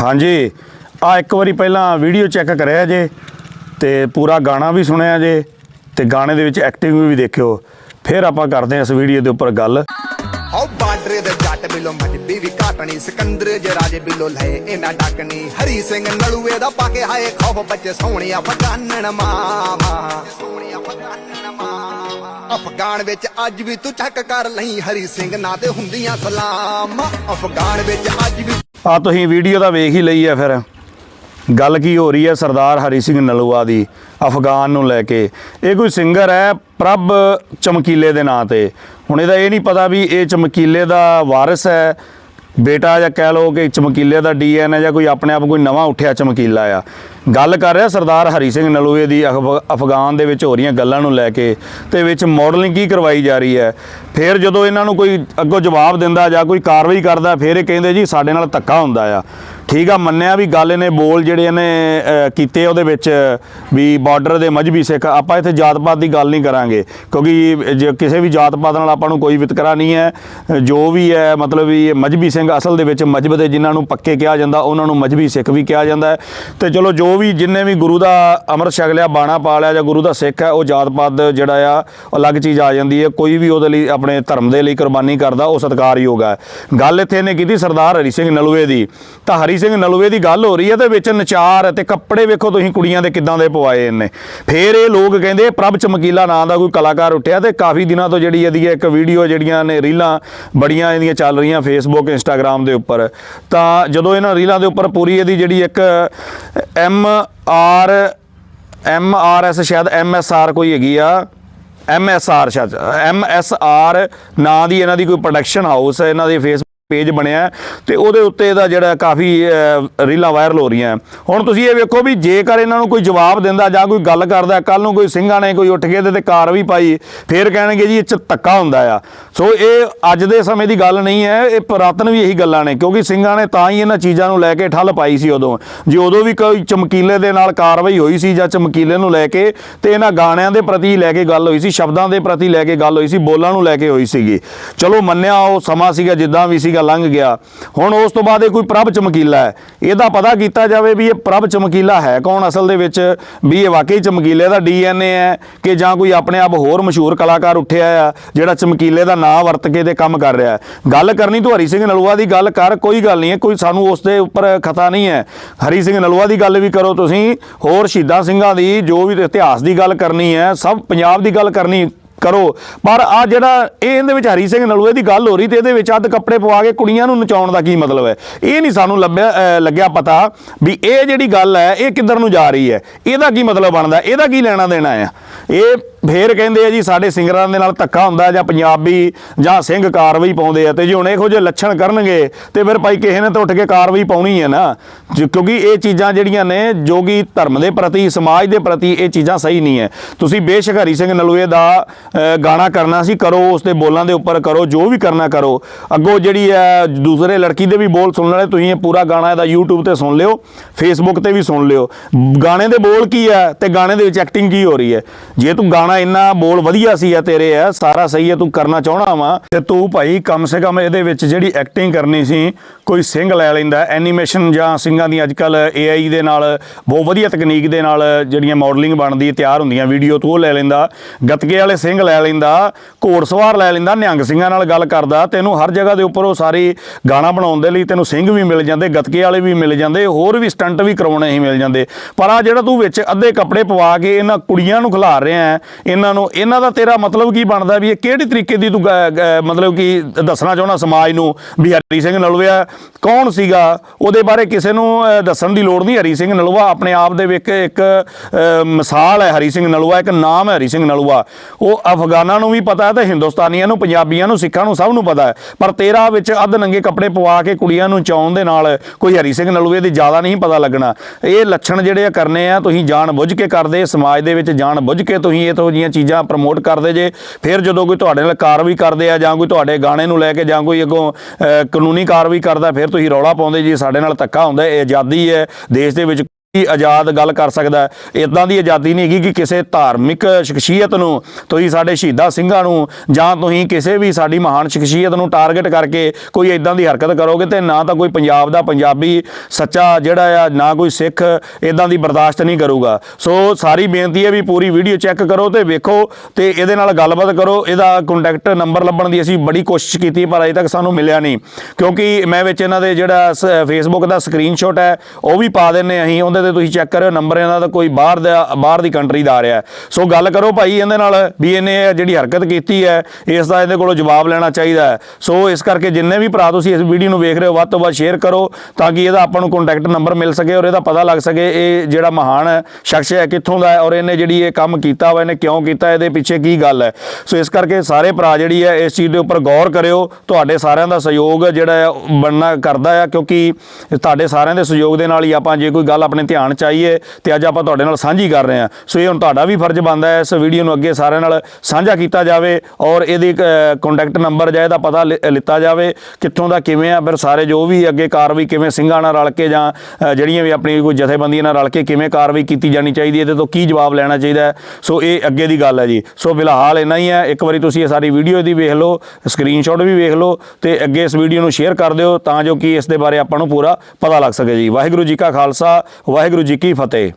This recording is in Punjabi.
ਹਾਂਜੀ। ਆ ਇੱਕ ਵਾਰੀ ਪਹਿਲਾਂ ਵੀਡੀਓ ਚੈੱਕ ਕਰਿਆ ਜੇ ਤੇ ਪੂਰਾ ਗਾਣਾ ਵੀ ਸੁਣਿਆ ਜੇ ਤੇ ਗਾਣੇ ਦੇ ਵਿੱਚ ਐਕਟਿੰਗ ਵੀ ਦੇਖਿਓ। ਫਿਰ ਆਪਾਂ ਕਰਦੇ ਹਾਂ ਇਸ ਵੀਡੀਓ ਦੇ ਉੱਪਰ ਗੱਲ। ਓ ਬਾਰਡਰ ਦੇ ਜੱਟ ਬਿੱਲੋ ਮਜਬੀ ਵੀ ਕਾਟਣੀ ਸਿਕੰਦਰ ਜੇ ਰਾਜੇ ਬਿੱਲੋ ਲਏ, ਇਹਨਾਂ ਡਾਕਣੀ ਹਰੀ ਸਿੰਘ ਨਲੂਏ ਦਾ ਪਾ ਕੇ ਹਾਏ, ਖੌਫ ਬੱਚੇ ਸੋਹਣੀਆਂ ਫਗਾਨਣ ਮਾਮਾ ਸੋਹਣੀਆਂ ਫਗਾਨਣ ਮਾਮਾ ਅਫਗਾਨ ਵਿੱਚ ਅੱਜ ਵੀ ਤੂੰ ਚੱਕ ਕਰ ਲਈ, ਹਰੀ ਸਿੰਘ ਨਾਂ ਤੇ ਹੁੰਦੀਆਂ ਸਲਾਮ। ਅਫਗਾਨ ਵਿੱਚ ਅੱਜ ਵੀ ਆ ਤੁਸੀਂ ਵੀਡੀਓ ਤਾਂ ਵੇਖ ਹੀ ਲਈ ਹੈ ਫਿਰ। ਗੱਲ ਕੀ ਹੋ ਰਹੀ ਹੈ ਸਰਦਾਰ ਹਰੀ ਸਿੰਘ ਨਲੂਆ ਦੀ, ਅਫਗਾਨ ਨੂੰ ਲੈ ਕੇ। ਇਹ ਕੋਈ ਸਿੰਗਰ ਹੈ, ਪ੍ਰਭ ਚਮਕੀਲੇ ਦੇ ਨਾਂ ਤੇ। ਹੁਣ ਇਹਦਾ ਇਹ ਨਹੀਂ ਪਤਾ ਵੀ ਇਹ ਚਮਕੀਲੇ ਦਾ ਵਾਰਿਸ ਹੈ ਬੇਟਾ ਜਾਂ ਕਹਿ ਲਓ ਕਿ ਚਮਕੀਲੇ ਦਾ ਡੀਐਨ ਹੈ ਜਾਂ ਕੋਈ ਆਪਣੇ ਆਪ ਕੋਈ ਨਵਾਂ ਉੱਠਿਆ ਚਮਕੀਲਾ ਆ। ਗੱਲ ਕਰ ਰਿਹਾ ਸਰਦਾਰ ਹਰੀ ਸਿੰਘ ਨਲੂਏ ਦੀ ਅਫ- ਅਫਗਾਨ ਦੇ ਵਿੱਚ ਹੋ ਰਹੀਆਂ ਗੱਲਾਂ ਨੂੰ ਲੈ ਕੇ ਤੇ ਵਿੱਚ ਮਾਡਲਿੰਗ ਕੀ ਕਰਵਾਈ ਜਾ ਰਹੀ ਹੈ। ਫਿਰ ਜਦੋਂ ਇਹਨਾਂ ਨੂੰ ਕੋਈ ਅੱਗੋਂ ਜਵਾਬ ਦਿੰਦਾ ਜਾਂ ਕੋਈ ਕਾਰਵਾਈ ਕਰਦਾ, ਫਿਰ ਇਹ ਕਹਿੰਦੇ ਜੀ ਸਾਡੇ ਨਾਲ ਧੱਕਾ ਹੁੰਦਾ ਆ। ਠੀਕ ਆ, ਮੰਨਿਆ ਵੀ ਗੱਲ ਇਹਨੇ ਬੋਲ ਜਿਹੜੇ ਇਹਨੇ ਕੀਤੇ ਉਹਦੇ ਵਿੱਚ, ਵੀ ਬਾਰਡਰ ਦੇ ਮਜਬੀ ਸਿੱਖ, ਆਪਾਂ ਇੱਥੇ ਜਾਤ ਪਾਤ ਦੀ ਗੱਲ ਨਹੀਂ ਕਰਾਂਗੇ। ਕਿਉਂਕਿ ਜੇ ਕਿਸੇ ਵੀ ਜਾਤ ਪਾਤ ਨਾਲ ਆਪਾਂ ਨੂੰ ਕੋਈ ਵਿਤਕਰਾ ਨਹੀਂ ਹੈ, ਜੋ ਵੀ ਹੈ, ਮਤਲਬ ਵੀ ਮਜਬੀ ਸਿੰਘ ਅਸਲ ਦੇ ਵਿੱਚ ਮਜਬ ਦੇ ਜਿਨ੍ਹਾਂ ਨੂੰ ਪੱਕੇ ਕਿਹਾ ਜਾਂਦਾ, ਉਹਨਾਂ ਨੂੰ ਮਜਬੀ ਸਿੱਖ ਵੀ ਕਿਹਾ ਜਾਂਦਾ ਹੈ। ਤੇ ਚਲੋ, ਜੋ ਵੀ ਜਿੰਨੇ ਵੀ ਗੁਰੂ ਦਾ ਅੰਮ੍ਰਿਤ ਛਕ ਲਿਆ, ਬਾਣਾ ਪਾ ਲਿਆ, ਜਾਂ ਗੁਰੂ ਦਾ ਸਿੱਖ ਹੈ, ਉਹ ਜਾਤ ਪਾਤ ਜਿਹੜਾ ਆ ਅਲੱਗ ਚੀਜ਼ ਆ ਜਾਂਦੀ ਹੈ। ਕੋਈ ਵੀ ਉਹਦੇ ਲਈ, ਆਪਣੇ ਧਰਮ ਦੇ ਲਈ ਕੁਰਬਾਨੀ ਕਰਦਾ, ਉਹ ਸਤਿਕਾਰਯੋਗ ਹੈ। ਗੱਲ ਇੱਥੇ ਇਹਨੇ ਕੀਤੀ ਸਰਦਾਰ ਹਰੀ ਸਿੰਘ ਨਲੂਏ ਦੀ। ਤਾਂ ਹਰੀ ਸਿੰਘ ਨਲਵੇ ਦੀ ਗੱਲ ਹੋ ਰਹੀ ਹੈ ਤੇ ਵਿੱਚ ਨਚਾਰ ਤੇ ਕੱਪੜੇ ਵੇਖੋ ਤੁਸੀਂ ਕੁੜੀਆਂ ਦੇ ਕਿੱਦਾਂ ਦੇ ਪਵਾਏ ਇਹਨੇ ਫੇਰ ਇਹ ਲੋਕ ਕਹਿੰਦੇ ਪ੍ਰਭ ਚਮਕੀਲਾ ਨਾਂ ਦਾ ਕੋਈ ਕਲਾਕਾਰ ਉੱਠਿਆ ਤੇ ਕਾਫੀ ਦਿਨਾਂ ਤੋਂ ਜਿਹੜੀ ਇਹਦੀ ਇੱਕ ਵੀਡੀਓ ਜਿਹੜੀਆਂ ਨੇ ਰੀਲਾਂ ਬੜੀਆਂ ਇਹਦੀਆਂ ਚੱਲ ਰਹੀਆਂ ਫੇਸਬੁੱਕ ਇੰਸਟਾਗ੍ਰam ਦੇ ਉੱਪਰ। ਤਾਂ ਜਦੋਂ ਇਹਨਾਂ ਰੀਲਾਂ ਦੇ ਉੱਪਰ ਪੂਰੀ ਇਹਦੀ ਜਿਹੜੀ ਇੱਕ M R M R S ਸ਼ਾਇਦ ਐਮ ਐਸ ਆਰ ਕੋਈ ਹੈਗੀ ਆ। ਐਮ ਐਸ ਆਰ ਸ਼ਾਇਦ ਐਮ ਐਸ ਆਰ ਨਾਂ ਦੀ ਇਹਨਾਂ ਦੀ ਕੋਈ ਪ੍ਰੋਡਕਸ਼ਨ ਹਾਊਸ ਹੈ, ਇਹਨਾਂ ਦੇ ਫੇਸ ਪੇਜ ਬਣਿਆ ਹੈ ਤੇ ਉਹਦੇ ਉੱਤੇ ਇਹਦਾ ਜਿਹੜਾ ਕਾਫੀ ਰੀਲਾਂ ਵਾਇਰਲ ਹੋ ਰਹੀਆਂ ਹੁਣ ਤੁਸੀਂ ਇਹ ਵੇਖੋ ਵੀ ਜੇਕਰ ਇਹਨਾਂ ਨੂੰ ਕੋਈ ਜਵਾਬ ਦਿੰਦਾ ਜਾਂ ਕੋਈ ਗੱਲ ਕਰਦਾ ਕੱਲ ਨੂੰ ਕੋਈ ਸਿੰਘਾਂ ਨੇ ਕੋਈ ਉੱਠ ਕੇ ਇਹਦੇ ਤੇ ਕਾਰਵਾਈ ਪਾਈ, ਫੇਰ ਕਹਿਣਗੇ ਜੀ ਇਹ ਚ ਧੱਕਾ ਹੁੰਦਾ ਆ। ਸੋ ਇਹ ਅੱਜ ਦੇ ਸਮੇਂ ਦੀ ਗੱਲ ਨਹੀਂ ਹੈ, ਇਹ ਪੁਰਾਤਨ ਵੀ ਇਹੀ ਗੱਲਾਂ ਨੇ, ਕਿਉਂਕਿ ਸਿੰਘਾਂ ਨੇ ਤਾਂ ਹੀ ਇਹਨਾਂ ਚੀਜ਼ਾਂ ਨੂੰ ਲੈ ਕੇ ਠੱਲ ਪਾਈ ਸੀ ਉਦੋਂ। ਜੇ ਉਦੋਂ ਵੀ ਕੋਈ ਚਮਕੀਲੇ ਦੇ ਨਾਲ ਕਾਰਵਾਈ ਹੋਈ ਸੀ ਜਾਂ ਚਮਕੀਲੇ ਨੂੰ ਲੈ ਕੇ, ਤੇ ਇਹਨਾਂ ਗਾਣਿਆਂ ਦੇ ਪ੍ਰਤੀ ਲੈ ਕੇ ਗੱਲ ਹੋਈ ਸੀ, ਸ਼ਬਦਾਂ ਦੇ ਪ੍ਰਤੀ ਲੈ ਕੇ ਗੱਲ ਹੋਈ ਸੀ, ਬੋਲਾਂ ਨੂੰ ਲੈ ਕੇ ਹੋਈ ਸੀਗੀ। ਚਲੋ ਮੰਨਿਆ ਉਹ ਸਮਾਂ ਸੀਗਾ, ਜਿੱਦਾਂ ਵੀ ਸੀਗਾ ਲੰਘ ਗਿਆ। ਹੁਣ ਉਸ ਤੋਂ ਬਾਅਦ ਇਹ ਕੋਈ ਪ੍ਰਭ ਚਮਕੀਲਾ ਹੈ। ਇਹਦਾ ਪਤਾ ਕੀਤਾ ਜਾਵੇ ਵੀ ਇਹ ਪ੍ਰਭ ਚਮਕੀਲਾ ਹੈ ਕੌਣ ਅਸਲ ਦੇ ਵਿੱਚ, ਵੀ ਇਹ ਵਾਕਈ ਚਮਕੀਲੇ ਦਾ ਡੀਐਨਏ ਹੈ ਕਿ ਜਾਂ ਕੋਈ ਆਪਣੇ ਆਪ ਹੋਰ ਮਸ਼ਹੂਰ ਕਲਾਕਾਰ ਉੱਠਿਆ ਆ, ਜਿਹੜਾ ਚਮਕੀਲੇ ਦਾ ਨਾਂ ਵਰਤ ਕੇ ਤੇ ਕੰਮ ਕਰ ਰਿਹਾ ਹੈ। ਗੱਲ ਕਰਨੀ ਤੂੰ ਹਰੀ ਸਿੰਘ ਨਲੂਆ ਦੀ ਗੱਲ ਕਰ, ਕੋਈ ਗੱਲ ਨਹੀਂ ਹੈ, ਕੋਈ ਸਾਨੂੰ ਉਸ ਦੇ ਉੱਪਰ ਖਤਾ ਨਹੀਂ ਹੈ। ਹਰੀ ਸਿੰਘ ਨਲੂਆ ਦੀ ਗੱਲ ਵੀ ਕਰੋ ਤੁਸੀਂ, ਹੋਰ ਸ਼ਹੀਦਾਂ ਸਿੰਘਾਂ ਦੀ ਜੋ ਵੀ ਇਤਿਹਾਸ ਦੀ ਗੱਲ ਕਰਨੀ ਹੈ, ਸਭ ਪੰਜਾਬ ਦੀ ਗੱਲ ਕਰਨੀ ਕਰੋ। ਪਰ ਆ ਜਿਹੜਾ ਇਹ ਇਹਦੇ ਵਿੱਚ ਹਰੀ ਸਿੰਘ ਨਲੂਏ ਦੀ ਗੱਲ ਹੋ ਰਹੀ ਤੇ ਇਹਦੇ ਵਿੱਚ ਅੱਧ ਕੱਪੜੇ ਪਵਾ ਕੇ ਕੁੜੀਆਂ ਨੂੰ ਨਚਾਉਣ ਦਾ ਕੀ ਮਤਲਬ ਹੈ? ਇਹ ਨਹੀਂ ਸਾਨੂੰ ਲੱਭਿਆ ਲੱਗਿਆ ਪਤਾ ਵੀ ਇਹ ਜਿਹੜੀ ਗੱਲ ਹੈ, ਇਹ ਕਿੱਧਰ ਨੂੰ ਜਾ ਰਹੀ ਹੈ? ਇਹਦਾ ਕੀ ਮਤਲਬ ਬਣਦਾ? ਇਹਦਾ ਕੀ ਲੈਣਾ ਦੇਣਾ ਆ ਇਹ ਫੇਰ ਕਹਿੰਦੇ ਆ ਜੀ, ਸਾਡੇ ਸਿੰਗਰਾਂ ਦੇ ਨਾਲ ਧੱਕਾ ਹੁੰਦਾ ਜਾਂ ਪੰਜਾਬੀ ਜਾਂ ਸਿੰਘ ਕਾਰਵਾਈ ਪਾਉਂਦੇ ਆ ਤੇ ਜੇ ਹੁਣ ਇਹੋ ਜਿਹੇ ਲੱਛਣ ਕਰਨਗੇ ਤੇ ਫਿਰ ਭਾਈ ਕਿਸੇ ਨੇ ਤਾਂ ਉੱਠ ਕੇ ਕਾਰਵਾਈ ਪਾਉਣੀ ਹੈ ਨਾ। ਜ- ਕਿਉਂਕਿ ਇਹ ਚੀਜ਼ਾਂ ਜਿਹੜੀਆਂ ਨੇ, ਜੋ ਕਿ ਧਰਮ ਦੇ ਪ੍ਰਤੀ, ਸਮਾਜ ਦੇ ਪ੍ਰਤੀ ਇਹ ਚੀਜ਼ਾਂ ਸਹੀ ਨਹੀਂ ਹੈ ਤੁਸੀਂ ਬੇਸ਼ੱਕ ਹਰੀ ਸਿੰਘ ਨਲੂਏ ਦਾ ਗਾਣਾ ਕਰਨਾ ਸੀ, ਕਰੋ, ਉਸ ਦੇ ਬੋਲਾਂ ਦੇ ਉੱਪਰ ਕਰੋ, ਜੋ ਵੀ ਕਰਨਾ ਕਰੋ। ਅੱਗੋਂ ਜਿਹੜੀ ਹੈ ਦੂਸਰੇ ਲੜਕੀ ਦੇ ਵੀ ਬੋਲ ਸੁਣਨ ਵਾਲੇ, ਤੁਸੀਂ ਇਹ ਪੂਰਾ ਗਾਣਾ ਇਹਦਾ YouTube ਤੇ ਸੁਣ ਲਿਓ, Facebook ਤੇ ਵੀ ਸੁਣ ਲਿਓ। ਗਾਣੇ ਦੇ ਬੋਲ ਕੀ ਹੈ ਤੇ ਗਾਣੇ ਦੇ ਵਿੱਚ ਐਕਟਿੰਗ ਕੀ ਹੋ ਰਹੀ ਹੈ ਜੇ ਤੂੰ ਗਾਣਾ ਇੰਨਾ ਬੋਲ ਵਧੀਆ ਸੀ ਆ ਤੇਰੇ ਆ, ਸਾਰਾ ਸਹੀ ਹੈ ਤੂੰ ਕਰਨਾ ਚਾਹਣਾ ਵਾ। ਤੇ ਤੂੰ ਭਾਈ ਕਮ ਸੇ ਕਮ ਇਹਦੇ ਵਿੱਚ ਜਿਹੜੀ ਐਕਟਿੰਗ ਕਰਨੀ ਸੀ, ਕੋਈ ਸਿੰਘ ਲੈ ਲੈਂਦਾ ਐਨੀਮੇਸ਼ਨ ਜਾਂ ਸਿੰਘਾਂ ਦੀ ਅੱਜ ਅੱਜਕੱਲ AI ਦੇ ਨਾਲ, ਬਹੁਤ ਵਧੀਆ ਤਕਨੀਕ ਦੇ ਨਾਲ ਜਿਹੜੀਆਂ ਮਾਡਲਿੰਗ ਬਣਦੀ, ਤਿਆਰ ਹੁੰਦੀਆਂ ਵੀਡੀਓ ਤੋਂ ਉਹ ਲੈ ਲੈਂਦਾ, ਗੱਤਕੇ ਵਾਲੇ ਸਿੰਘ ਲੈ ਲੈਂਦਾ ਘੋੜਸਵਾਰ ਲੈ ਲੈਂਦਾ, ਨਿਹੰਗ ਸਿੰਘਾਂ ਨਾਲ ਗੱਲ ਕਰਦਾ, ਤੈਨੂੰ ਹਰ ਜਗ੍ਹਾ ਦੇ ਉੱਪਰ ਉਹ ਸਾਰੀ ਗਾਣਾ ਬਣਾਉਣ ਦੇ ਲਈ ਤੈਨੂੰ ਸਿੰਘ ਵੀ ਮਿਲ ਜਾਂਦੇ, ਗੱਤਕੇ ਵਾਲੇ ਵੀ ਮਿਲ ਜਾਂਦੇ, ਹੋਰ ਵੀ ਸਟੰਟ ਵੀ ਕਰਾਉਣੇ ਹੀ ਮਿਲ ਜਾਂਦੇ। ਪਰ ਆ ਜਿਹੜਾ ਤੂੰ ਵਿੱਚ ਅੱਧੇ ਕੱਪੜੇ ਪਵਾ ਕੇ ਇਹਨਾਂ ਕੁੜੀਆਂ ਨੂੰ ਖਿਲਾਰ ਰਿਹਾ ਹੈ ਇਹਨਾਂ ਨੂੰ, ਇਹਨਾਂ ਦਾ ਤੇਰਾ ਮਤਲਬ ਕੀ ਬਣਦਾ ਵੀ ਇਹ ਕਿਹੜੇ ਤਰੀਕੇ ਦੀ ਤੂੰ ਗ- ਮਤਲਬ ਕਿ ਦੱਸਣਾ ਚਾਹੁੰਦਾ ਸਮਾਜ ਨੂੰ ਵੀ ਹਰੀ ਸਿੰਘ ਨਲੂਆ ਕੌਣ ਸੀਗਾ? ਉਹਦੇ ਬਾਰੇ ਕਿਸੇ ਨੂੰ ਦੱਸਣ ਦੀ ਲੋੜ ਨਹੀਂ ਹਰੀ ਸਿੰਘ ਨਲੂਆ। ਆਪਣੇ ਆਪ ਦੇ ਵਿੱਚ ਇੱਕ ਮਿਸਾਲ ਹੈ ਹਰੀ ਸਿੰਘ ਨਲੂਆ, ਇੱਕ ਨਾਮ ਹੈ ਹਰੀ ਸਿੰਘ ਨਲੂਆ। ਉਹ ਅਫਗਾਨਾਂ ਨੂੰ ਵੀ ਪਤਾ ਹੈ ਤੇ ਹਿੰਦੁਸਤਾਨੀਆਂ ਨੂੰ, ਪੰਜਾਬੀਆਂ ਨੂੰ, ਸਿੱਖਾਂ ਨੂੰ ਸਭ ਨੂੰ ਪਤਾ ਹੈ। ਪਰ ਤੇਰਾ ਵਿੱਚ ਅੱਧ ਨੰਗੇ ਕੱਪੜੇ ਪਵਾ ਕੇ ਕੁੜੀਆਂ ਨੂੰ ਚਾਉਣ ਦੇ ਨਾਲ ਕੋਈ ਹਰੀ ਸਿੰਘ ਨਲੂਏ ਦੀ ਜ਼ਿਆਦਾ ਨਹੀਂ ਪਤਾ ਲੱਗਣਾ। ਇਹ ਲੱਛਣ ਜਿਹੜੇ ਆ ਕਰਨੇ ਆ, ਤੁਸੀਂ ਜਾਣ ਬੁੱਝ ਕੇ ਕਰਦੇ, ਸਮਾਜ ਦੇ ਵਿੱਚ ਜਾਣ ਬੁੱਝ ਕੇ ਤੁਸੀਂ ਇਹ ਤੋਂ ਜਿਹੀਆਂ ਚੀਜ਼ਾਂ ਪ੍ਰਮੋਟ ਕਰਦੇ ਜੇ, ਫਿਰ ਜਦੋਂ ਕੋਈ ਤੁਹਾਡੇ ਨਾਲ ਕਾਰਵਾਈ ਕਰਦੇ ਆ ਜਾਂ ਕੋਈ ਤੁਹਾਡੇ ਗਾਣੇ ਨੂੰ ਲੈ ਕੇ ਜਾਂ ਕੋਈ ਅੱਗੋਂ ਕਾਨੂੰਨੀ ਕਾਰਵਾਈ ਕਰਦਾ, ਫਿਰ ਤੁਸੀਂ ਰੌਲਾ ਪਾਉਂਦੇ ਜੀ, ਸਾਡੇ ਨਾਲ ਧੱਕਾ ਹੁੰਦਾ, ਇਹ ਆਜ਼ਾਦੀ ਹੈ, ਦੇਸ਼ ਦੇ ਵਿੱਚ ਆਜ਼ਾਦ ਗੱਲ ਕਰ ਸਕਦਾ ਹੈ? ਇਦਾਂ ਦੀ ਆਜ਼ਾਦੀ ਨਹੀਂ ਹੈਗੀ ਕਿ ਕਿਸੇ ਧਾਰਮਿਕ ਸ਼ਖਸੀਅਤ ਨੂੰ ਤੁਸੀਂ ਸਾਡੇ ਸ਼ਹੀਦਾਂ ਸਿੰਘਾਂ ਨੂੰ ਜਾਂ ਤੁਸੀਂ ਕਿਸੇ ਵੀ ਸਾਡੀ ਮਹਾਨ ਸ਼ਖਸੀਅਤ ਨੂੰ ਟਾਰਗੇਟ ਕਰਕੇ ਕੋਈ ਇਦਾਂ ਦੀ ਹਰਕਤ ਕਰੋਗੇ ਤੇ ਨਾ ਤਾਂ ਕੋਈ ਪੰਜਾਬ ਦਾ ਪੰਜਾਬੀ ਸੱਚਾ ਜਿਹੜਾ ਆ, ਨਾ ਕੋਈ ਸਿੱਖ ਇਦਾਂ ਦੀ ਬਰਦਾਸ਼ਤ ਨਹੀਂ ਕਰੂਗਾ। ਸੋ ਸਾਰੀ ਬੇਨਤੀ ਹੈ ਵੀ ਪੂਰੀ ਵੀਡੀਓ ਚੈੱਕ ਕਰੋ ਤੇ ਵੇਖੋ ਤੇ ਇਹਦੇ ਨਾਲ ਗੱਲਬਾਤ ਕਰੋ। ਇਹਦਾ ਕੰਟੈਕਟ ਨੰਬਰ ਲੱਭਣ ਦੀ ਅਸੀਂ ਬੜੀ ਕੋਸ਼ਿਸ਼ ਕੀਤੀ, ਪਰ ਅਜੇ ਤੱਕ ਸਾਨੂੰ ਮਿਲਿਆ ਨਹੀਂ। ਕਿਉਂਕਿ ਮੈਂ ਵਿੱਚ ਇਹਨਾਂ ਦੇ ਜਿਹੜਾ ਫੇਸਬੁੱਕ ਦਾ ਸਕਰੀਨਸ਼ਾਟ ਹੈ, ਉਹ ਵੀ ਪਾ ਦਿੰਨੇ ਅਸੀਂ, ਉਹਦੇ ਤੇ ਤੁਸੀਂ ਚੈੱਕ ਕਰਿਓ ਨੰਬਰ ਇਹਨਾਂ ਦਾ ਕੋਈ ਬਾਹਰ ਦਾ, ਬਾਹਰ ਦੀ ਕੰਟਰੀ ਦਾ ਆ ਰਿਹਾ ਸੋ ਗੱਲ ਕਰੋ ਭਾਈ ਇਹਦੇ ਨਾਲ, ਵੀ ਇਹਨੇ ਜਿਹੜੀ ਹਰਕਤ ਕੀਤੀ ਹੈ, ਇਸ ਦਾ ਇਹਦੇ ਕੋਲੋਂ ਜਵਾਬ ਲੈਣਾ ਚਾਹੀਦਾ ਹੈ। ਸੋ ਇਸ ਕਰਕੇ ਜਿੰਨੇ ਵੀ ਭਰਾ ਤੁਸੀਂ ਇਸ ਵੀਡੀਓ ਨੂੰ ਵੇਖ ਰਹੇ ਹੋ, ਵੱਧ ਤੋਂ ਵੱਧ ਸ਼ੇਅਰ ਕਰੋ, ਤਾਂ ਕਿ ਇਹਦਾ ਆਪਾਂ ਨੂੰ ਕੰਟੈਕਟ ਨੰਬਰ ਮਿਲ ਸਕੇ ਔਰ ਇਹਦਾ ਪਤਾ ਲੱਗ ਸਕੇ ਇਹ ਜਿਹੜਾ ਮਹਾਨ ਸ਼ਖਸ ਹੈ, ਕਿੱਥੋਂ ਦਾ ਹੈ ਔਰ ਇਹਨੇ ਜਿਹੜੀ ਇਹ ਕੰਮ ਕੀਤਾ ਵਾ, ਇਹਨੇ ਕਿਉਂ ਕੀਤਾ, ਇਹਦੇ ਪਿੱਛੇ ਕੀ ਗੱਲ ਹੈ। ਸੋ ਇਸ ਕਰਕੇ ਸਾਰੇ ਭਰਾ ਜਿਹੜੀ ਹੈ, ਇਸ ਚੀਜ਼ ਦੇ ਉੱਪਰ ਗੌਰ ਕਰਿਓ। ਤੁਹਾਡੇ ਸਾਰਿਆਂ ਦਾ ਸਹਿਯੋਗ ਜਿਹੜਾ ਹੈ ਬਣਨਾ ਕਰਦਾ ਹੈ ਕਿਉਂਕਿ ਤੁਹਾਡੇ ਸਾਰਿਆਂ ਦੇ ਸਹਿਯੋਗ ਦੇ ਨਾਲ ਹੀ ਆਪਾਂ ਜੇ ਕੋਈ ਗੱਲ ਆਪਣੇ ਧਿਆਨ ਚਾਹੀਏ ਆਈਏ ਤੇ ਅੱਜ ਆਪਾਂ ਤੁਹਾਡੇ ਨਾਲ ਸਾਂਝੀ ਕਰ ਰਹੇ ਹਾਂ। ਸੋ ਇਹ ਹੁਣ ਤੁਹਾਡਾ ਵੀ ਫਰਜ਼ ਬਣਦਾ ਹੈ। ਇਸ ਵੀਡੀਓ ਨੂੰ ਅੱਗੇ ਸਾਰਿਆਂ ਨਾਲ ਸਾਂਝਾ ਕੀਤਾ ਜਾਵੇ ਔਰ ਇਹਦੇ ਕੰਟੈਕਟ ਨੰਬਰ ਜਾਂ ਇਹਦਾ ਪਤਾ ਲਿ- ਲਿੱਤਾ ਜਾਵੇ ਕਿੱਥੋਂ ਦਾ ਕਿਵੇਂ ਆ। ਫਿਰ ਸਾਰੇ ਜੋ ਵੀ ਅੱਗੇ ਕਾਰਵਾਈ ਕਿਵੇਂ ਸਿੰਘਾਂ ਨਾਲ ਰਲ ਕੇ ਜਾਂ ਜਿਹੜੀਆਂ ਵੀ ਆਪਣੀ ਕੋਈ ਜਥੇਬੰਦੀਆਂ ਨਾਲ ਰਲ ਕੇ ਕਿਵੇਂ ਕਾਰਵਾਈ ਕੀਤੀ ਜਾਣੀ ਚਾਹੀਦੀ ਹੈ ਇਹਦੇ ਤੋਂ ਕੀ ਜਵਾਬ ਲੈਣਾ ਚਾਹੀਦਾ ਹੈ। ਸੋ ਇਹ ਅੱਗੇ ਦੀ ਗੱਲ ਹੈ ਜੀ। ਸੋ ਫਿਲਹਾਲ ਇੰਨਾ ਹੀ ਹੈ। ਇੱਕ ਵਾਰੀ ਤੁਸੀਂ ਇਹ ਸਾਰੀ ਵੀਡੀਓ ਦੀ ਵੇਖ ਲਓ ਸਕਰੀਨਸ਼ਾਟ ਵੀ ਵੇਖ ਲਓ ਤੇ ਅੱਗੇ ਇਸ ਵੀਡੀਓ ਨੂੰ ਸ਼ੇਅਰ ਕਰ ਦਿਓ ਤਾਂ ਜੋ ਕਿ ਇਸ ਦੇ ਬਾਰੇ ਆਪਾਂ ਨੂੰ ਪੂਰਾ ਪਤਾ ਲੱਗ ਸਕੇ ਜੀ। ਵਾਹਿਗੁਰੂ ਜੀ ਕਾ ਖਾਲਸਾ ਵਾਹਿਗੁਰੂ ਜੀ ਕੀ ਫਤਿਹ।